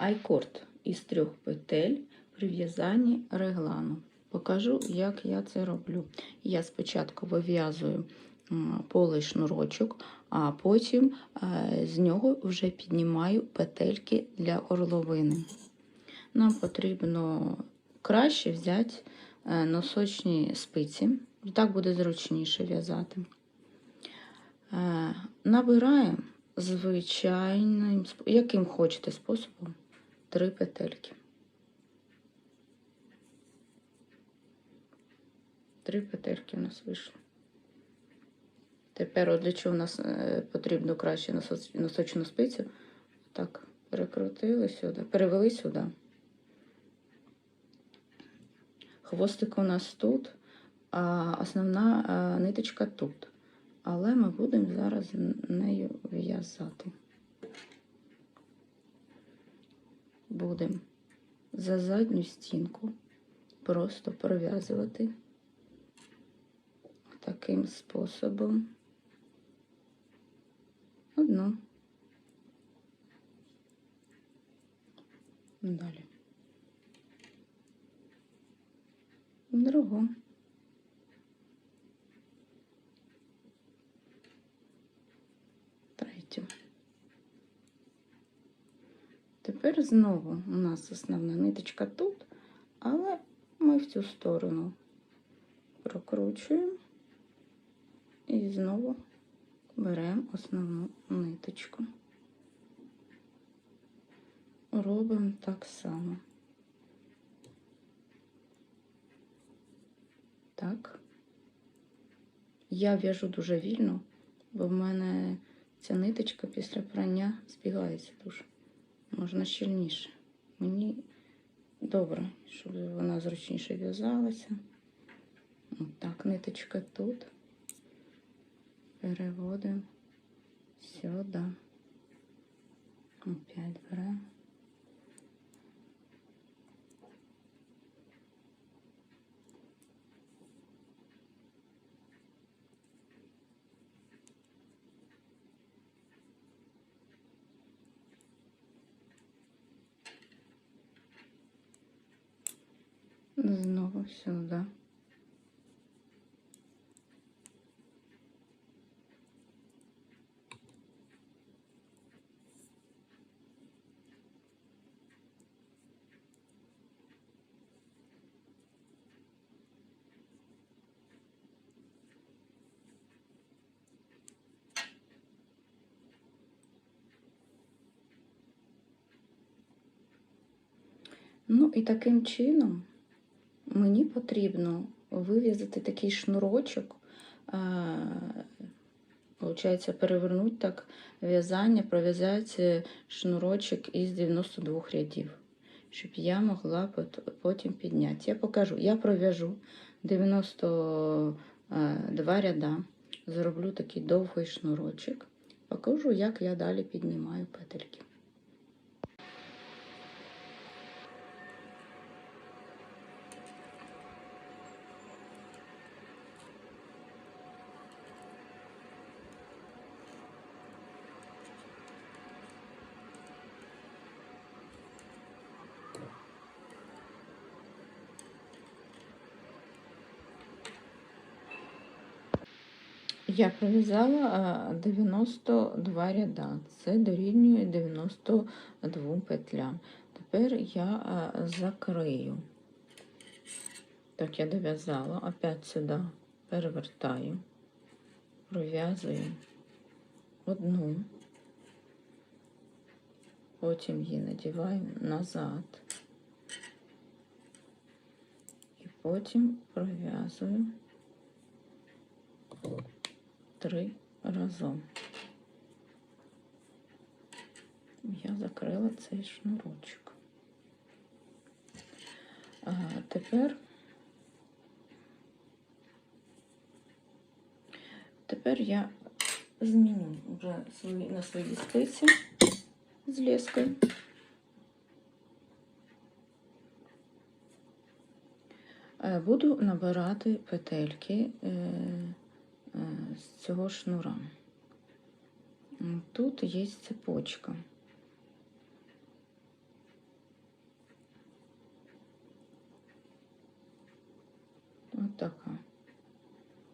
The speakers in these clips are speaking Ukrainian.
айкорд із трьох петель при в'язанні реглану. Покажу, як я це роблю. Я спочатку вив'язую полий шнурочок, а потім е, з нього вже піднімаю петельки для орловини. Нам потрібно краще взяти е, носочні спиці, так буде зручніше в'язати. Е, Набираємо звичайним, яким хочете способом, три петельки. Три петельки у нас вийшло. Тепер от для чого у нас е, потрібно краще носоч- носочну спицю. Так, перекрутили сюди, перевели сюди. Хвостик у нас тут, а основна е, ниточка тут. Але ми будемо зараз нею в'язати. Будемо за задню стінку просто пров'язувати таким способом одну. Далі. Другу. Знову у нас основна ниточка тут, але ми в цю сторону прокручуємо і знову беремо основну ниточку. Робимо так само. Так. Я в'яжу дуже вільно, бо в мене ця ниточка після прання збігається дуже. Можна щільніше. Мені добре, щоб вона зручніше в'язалася. Так, ниточка тут. Переводимо сюди. Опять беремо. Знову сюди. Ну і таким чином мені потрібно вив'язати такий шнурочок, виходить, перевернути так в'язання, пров'язати шнурочок із 92 рядів, щоб я могла потім підняти. Я покажу, я пров'яжу 92 ряда, зроблю такий довгий шнурочок, покажу, як я далі піднімаю петельки. Я пров'язала 92 ряда. Це дорівнює 92 петлям. Тепер я закрию. Так, я дов'язала, опять сюди перевертаю, пров'язую одну, потім її надіваю назад. І потім пров'язую три разом. Я закрила цей шнурочок. А тепер, тепер я зміню вже свої, на свої спиці з лескою. Е, Буду набирати петельки Е, з цього шнура. Тут є цепочка. От така.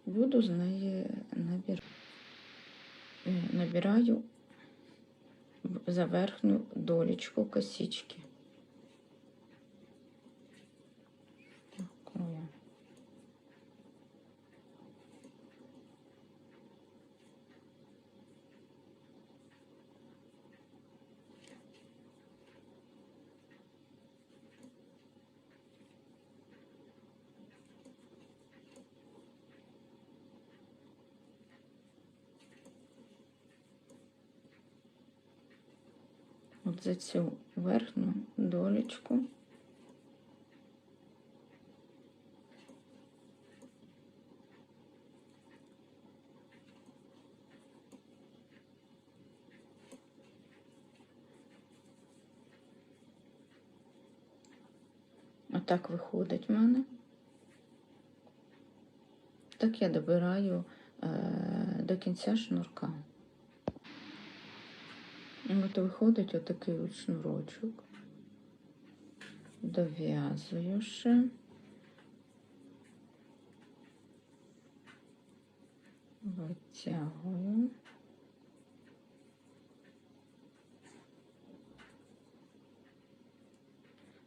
Буду з неї набирати. Е, набираю за верхню долічку косички. От за цю верхню долечку. Отак виходить в мене. Так я добираю е, до кінця шнурка. От виходить отакий от шнурочок. Дов'язую ще. Витягую.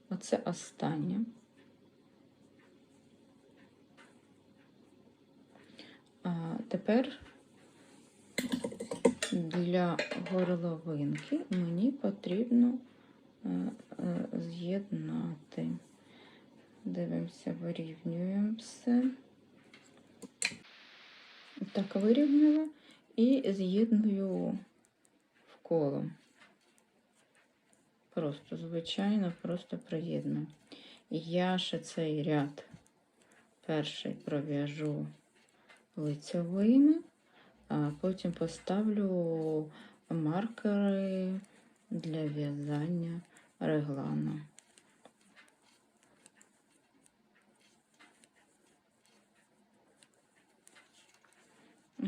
Оце останнє. А тепер для горловинки мені потрібно е, е, з'єднати. Дивимося, вирівнюємо все. Так, вирівняла і з'єдную в коло. Просто, звичайно, просто приєдную. Я ще цей ряд перший пров'яжу лицевими, потім поставлю маркери для в'язання реглану.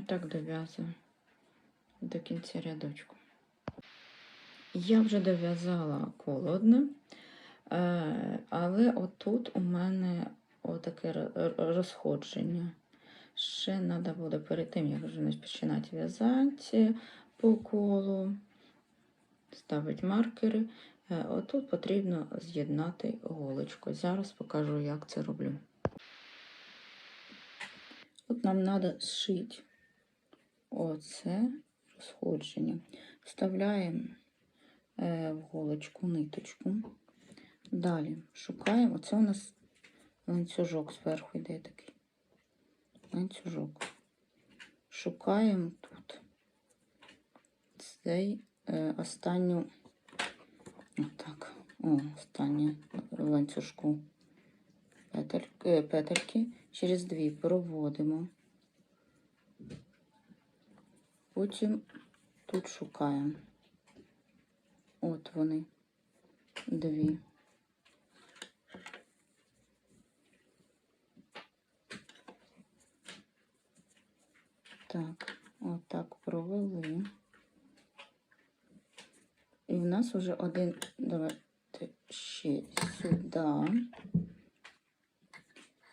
Так дов'язую до кінця рядочку. Я вже дов'язала коло одне, е, але отут у мене отаке розходження. Ще треба буде перед тим, як вже починати в'язати по колу, ставити маркери. Е, Отут потрібно з'єднати голочку. Зараз покажу, як це роблю. От нам треба зшити оце розходження. Вставляємо е, в голочку ниточку. Далі шукаємо. Оце у нас ланцюжок зверху йде такий. Ланцюжок. Шукаємо тут цей е, останню. Отак. О, останнє ланцюжку петель, е, петельки через дві проводимо. Потім тут шукаємо. От вони, дві. Так, отак провели. І в нас вже один, давайте ще сюди,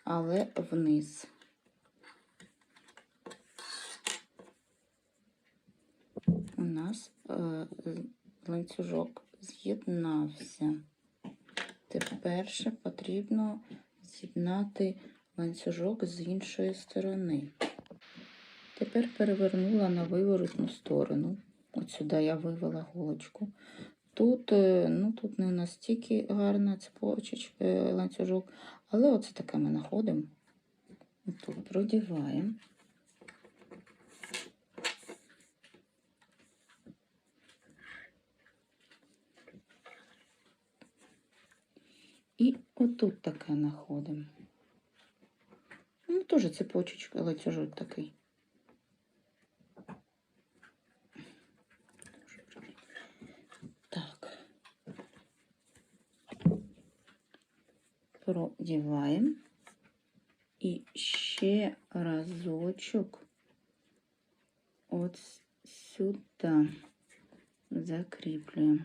але вниз. У нас е, ланцюжок з'єднався. Тепер ще потрібно з'єднати ланцюжок з іншої сторони. Тепер перевернула на виворотну сторону. От сюди я вивела голочку. Тут, е, ну, тут не настільки гарна цепочечка, ланцюжок, але оце таке ми знаходимо. Тут продіваємо. І отут таке знаходимо. Ну, теж цепочечка, ланцюжок такий. продіваємо і ще разочок от сюди закріплюємо.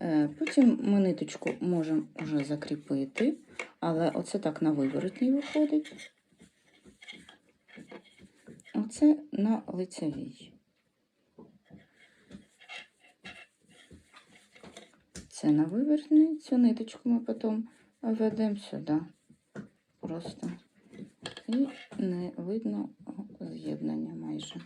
Е, потім ми ниточку можемо вже закріпити, але оце так на виворотній виходить. Оце на лицевій. Це на виверхній. цю ниточку ми потім ведемо сюди. Просто. І не видно з'єднання майже.